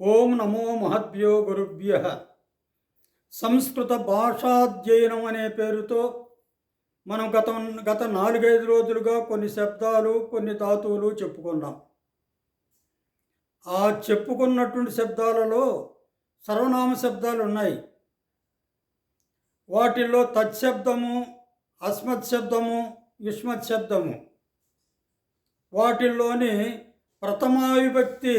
ఓం నమో మహద్భ్యో గురుభ్య. సంస్కృత భాషాధ్యయనం అనే పేరుతో మనం గత గత నాలుగైదు రోజులుగా కొన్ని శబ్దాలు కొన్ని ధాతువులు చెప్పుకున్నాం. ఆ చెప్పుకున్నటువంటి శబ్దాలలో సర్వనామ శబ్దాలు ఉన్నాయి. వాటిల్లో తత్శబ్దము అస్మత్ శబ్దము యుష్మత్ శబ్దము. వాటిల్లోని ప్రథమావిభక్తి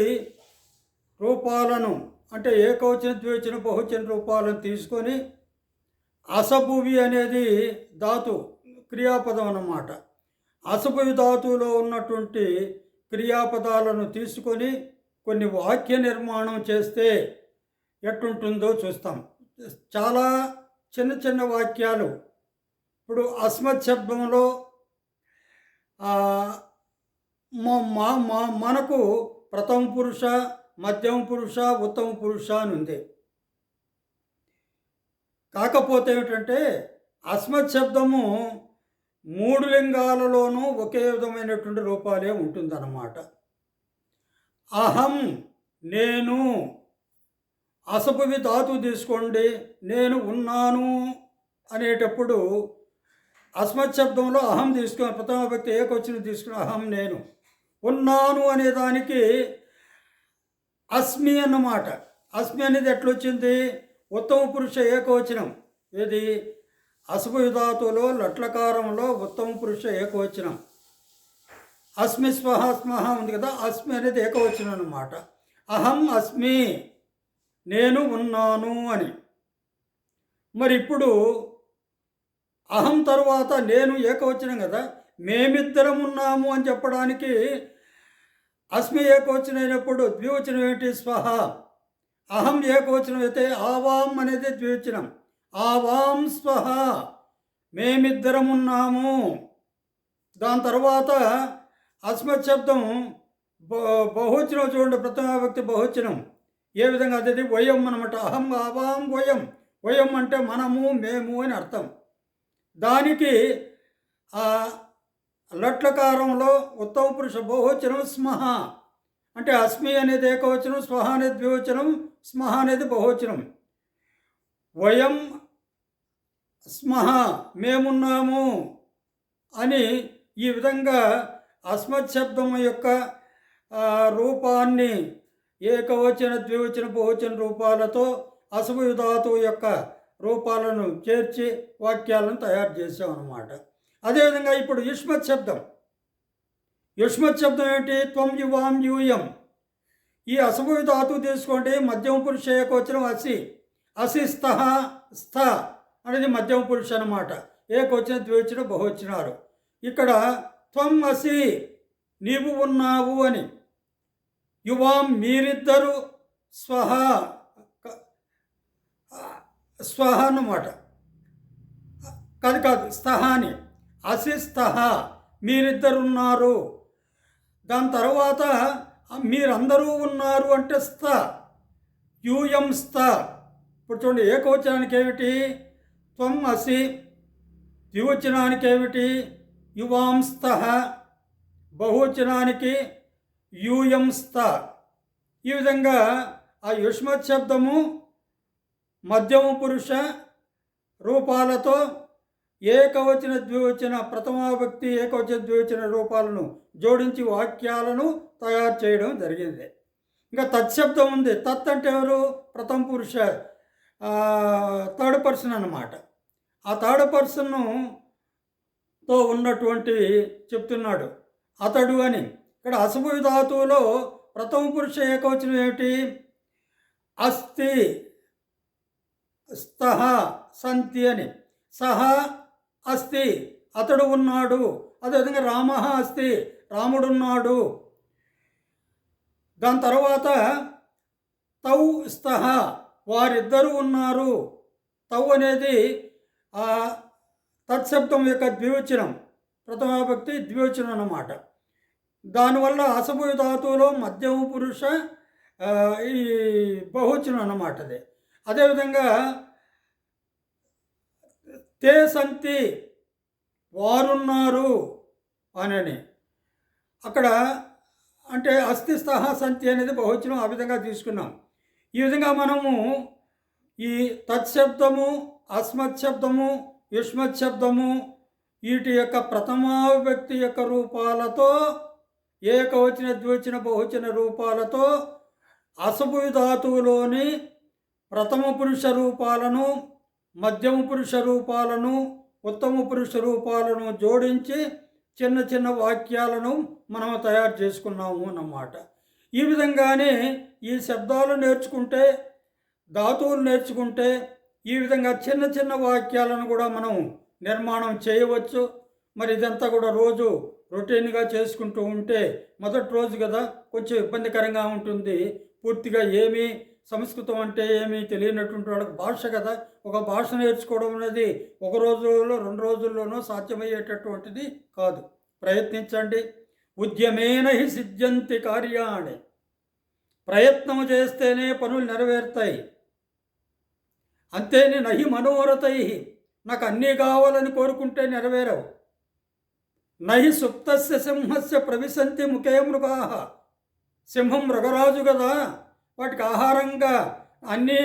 రూపాలను అంటే ఏకవచన ద్వేచన బహుచన రూపాలను తీసుకొని అసభువి అనేది ధాతు క్రియాపదం అన్నమాట. అసభువి ధాతువులో ఉన్నటువంటి క్రియాపదాలను తీసుకొని కొన్ని వాక్య నిర్మాణం చేస్తే ఎట్టుంటుందో చూస్తాం. చాలా చిన్న చిన్న వాక్యాలు. ఇప్పుడు అస్మత్ శబ్దంలో మా- మా- మనకు ప్రథమ పురుష మధ్యమ పురుష ఉత్తమ పురుష అని ఉంది. కాకపోతే ఏమిటంటే అస్మత్ శబ్దము మూడు లింగాలలోనూ ఒకే విధమైనటువంటి రూపాలే ఉంటుందన్నమాట. అహం నేను అసపువి ధాతు తీసుకోండి నేను ఉన్నాను అనేటప్పుడు అస్మత్ శబ్దంలో అహం తీసుకుని ప్రథమ వ్యక్తి ఏకొచ్చిన తీసుకుని అహం నేను ఉన్నాను అనే దానికి అస్మి అన్నమాట. అస్మి అనేది ఎట్లొచ్చింది? ఉత్తమ పురుష ఏకవచనం. ఇది అశుభయుధాతులో లట్లకారంలో ఉత్తమ పురుష ఏకవచనం. అస్మి స్వహ స్మహ ఉంది కదా అస్మి అనేది ఏకవచనం అన్నమాట. అహం అస్మి నేను ఉన్నాను అని. మరి ఇప్పుడు అహం తరువాత నేను ఏకవచనం కదా మేమిద్దరం ఉన్నాము అని చెప్పడానికి అస్మి ఏకవచనం అయినప్పుడు ద్వివచనం ఏంటి స్వహ. అహం ఏకవచనం అయితే ఆవాం అనేది ద్వివచనం. ఆవాం స్వహ. మేమిద్దరం ఉన్నాము దాని తర్వాత అస్మత్ శబ్దం బ- బహువచనం చూడండి ప్రథమ వ్యక్తి బహువచనం. ఏ విధంగా? అది వయం అనమాట అహం ఆవాం వయం. వయం అంటే మనము మేము అని అర్థం. దానికి లట్లకారంలో ఉత్తమ పురుష బహువచనం స్మహ. అంటే అస్మి అనేది ఏకవచనం స్వహ అనేది ద్వివచనం స్మహ అనేది బహువచనం. వయం స్మహ మేమున్నాము అని ఈ విధంగా అస్మత్ శబ్దం యొక్క రూపాన్ని ఏకవచన ద్వివచన బహువచన రూపాలతో అసభు యొక్క రూపాలను చేర్చి వాక్యాలను తయారు చేసాం అన్నమాట అదేవిధంగా ఇప్పుడు యుష్మత్ శబ్దం. యుష్మత్ శబ్దం ఏంటి? త్వం యువాం యూయం ఈ అసభు ధాతువు తీసుకోండి మధ్యమ పురుష ఏకవచనం అసి. అసి స్థ స్థ అనేది మధ్యమ పురుష అన్నమాట. ఏకవచన ద్వేచన బహువచనాలు. ఇక్కడ త్వం అసి నీవు ఉన్నావు అని. యువాం మీరిద్దరు స్వహ స్వహ అన్నమాట. కాదు కాదు స్థహ అశిస్త. మీరిద్దరున్నారు. దాని తర్వాత మీరందరూ ఉన్నారు అంటే స్థ. యూయం స్థ. ఇప్పుడు చూడండి ఏకవచనానికి ఏమిటి త్వం అసి. ద్వివచనానికి ఏమిటి యువాంస్థ బహువచనానికి యూయం స్థ. ఈ విధంగా ఆ యుష్మత్ శబ్దము మధ్యమ పురుష రూపాలతో ఏకవచన ద్వివచన ప్రథమా వ్యక్తి ఏకవచన ద్వివచన రూపాలను జోడించి వాక్యాలను తయారు చేయడం జరిగింది. ఇంకా తత్శబ్దం ఉంది. తత్ అంటే ఎవరు? ప్రథమ పురుష థర్డ్ పర్సన్ అన్నమాట. ఆ థర్డ్ పర్సన్ను తో ఉన్నటువంటి చెప్తున్నాడు. అతడు అని. ఇక్కడ అసభు ధాతువులో ప్రథమ పురుష ఏకవచనం ఏమిటి? అస్థి స్తహ సంతి అని. సహ అస్తి అతడు ఉన్నాడు. అదేవిధంగా రామ అస్తి రాముడున్నాడు. దాని తర్వాత తౌ స్తహ వారిద్దరూ ఉన్నారు. తౌ అనేది తత్శబ్దం యొక్క ద్వివచనం ప్రథమాభక్తి ద్వివచనం అన్నమాట. దానివల్ల అసభు ధాతువులో మధ్యమ పురుష ఈ బహువచనం అన్నమాట అది. అదేవిధంగా తే సంతి వారున్నారు అని అక్కడ అంటే అస్థిస్తహ సంతి అనేది బహువచనం ఆ విధంగా తీసుకున్నాం. ఈ విధంగా మనము ఈ తత్శబ్దము అస్మత్ శబ్దము యుష్మత్ శబ్దము వీటి యొక్క ప్రథమా వ్యక్తి యొక్క రూపాలతో ఏకవచన ద్వివచన బహువచన రూపాలతో అసభు ధాతువులోని ప్రథమ పురుష రూపాలను మధ్యమ పురుష రూపాలను ఉత్తమ పురుష రూపాలను జోడించి చిన్న చిన్న వాక్యాలను మనం తయారు చేసుకున్నాము అన్నమాట. ఈ విధంగానే ఈ శబ్దాలు నేర్చుకుంటే ధాతువులు నేర్చుకుంటే ఈ విధంగా చిన్న చిన్న వాక్యాలను కూడా మనం నిర్మాణం చేయవచ్చు. మరి ఇదంతా కూడా రోజు రొటీన్గా చేసుకుంటూ ఉంటే మొదటి రోజు కదా కొంచెం ఇబ్బందికరంగా ఉంటుంది. పూర్తిగా ఏమీ సంస్కృతం అంటే ఏమీ తెలియనటువంటి వాళ్ళకి భాష కదా. ఒక భాష నేర్చుకోవడం అనేది ఒక రోజులో రెండు రోజుల్లోనూ సాధ్యమయ్యేటటువంటిది కాదు. ప్రయత్నించండి. ఉద్యమేన హి సిద్ధ్యంతి కార్యాణి. ప్రయత్నం చేస్తేనే పనులు నెరవేరుతాయి. అంతేనే నహి మనోరథై నాకు అన్నీ కావాలని కోరుకుంటే నెరవేరవు. నహి సుప్తస్య సింహస్య ప్రవిశంతి ముఖే మృగా. సింహం మృగరాజు కదా. వాటికి ఆహారంగా అన్ని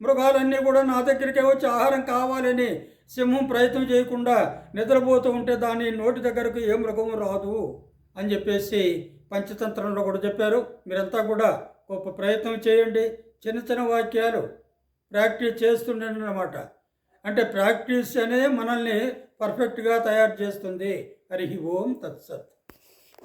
మృగాలన్నీ కూడా నా దగ్గరికే వచ్చి ఆహారం కావాలని సింహం ప్రయత్నం చేయకుండా నిద్రపోతూ ఉంటే దాని నోటి దగ్గరకు ఏ మృగం రాదు అని చెప్పేసి పంచతంత్రంలో కూడా చెప్పారు. మీరంతా కూడా గొప్ప ప్రయత్నం చేయండి. చిన్న చిన్న వాక్యాలు ప్రాక్టీస్ చేస్తుండండి అనమాట అంటే ప్రాక్టీస్ అనేది మనల్ని పర్ఫెక్ట్గా తయారు చేస్తుంది. హరి ఓం తత్సత్.